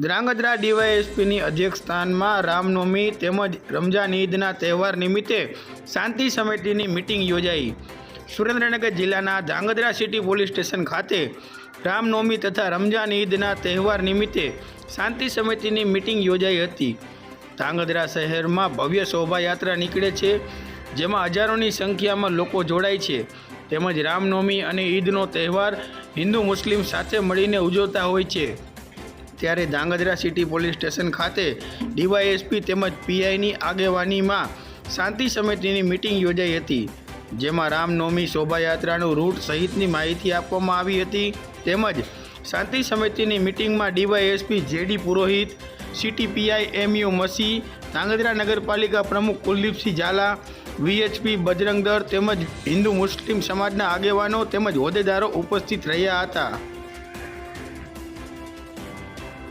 ધ્રાંગધ્રા ડીવાયએસપીની અધ્યક્ષસ્થાનમાં રામનવમી તેમજ રમજાન ઈદના તહેવાર નિમિત્તે શાંતિ સમિતિની મિટિંગ યોજાઈ. સુરેન્દ્રનગર જિલ્લાના ધ્રાંગધ્રા સિટી પોલીસ સ્ટેશન ખાતે રામનવમી તથા રમજાન ઈદના તહેવાર નિમિત્તે શાંતિ સમિતિની મિટિંગ યોજાઈ હતી. ધ્રાંગધ્રા શહેરમાં ભવ્ય શોભાયાત્રા નીકળે છે, જેમાં હજારોની સંખ્યામાં લોકો જોડાય છે. તેમજ રામનવમી અને ઈદનો તહેવાર હિન્દુ મુસ્લિમ સાથે મળીને ઉજવતા હોય છે. ત્યારે ધાંગધ્રા સિટી પોલીસ સ્ટેશન ખાતે ડીવાયએસપી તેમજ પીઆઈની આગેવાનીમાં શાંતિ સમિતિની મિટિંગ યોજાઈ હતી, જેમાં રામનવમી શોભાયાત્રાનું રૂટ સહિતની માહિતી આપવામાં આવી હતી. તેમજ શાંતિ સમિતિની મિટિંગમાં DYSP J D Purohit, city PI M U મસી, Dhrangadhra નગરપાલિકા પ્રમુખ કુલદીપસિંહ ઝાલા, વીએચપી બજરંગ દળ તેમજ હિન્દુ મુસ્લિમ સમાજના આગેવાનો તેમજ હોદ્દેદારો ઉપસ્થિત રહ્યા હતા.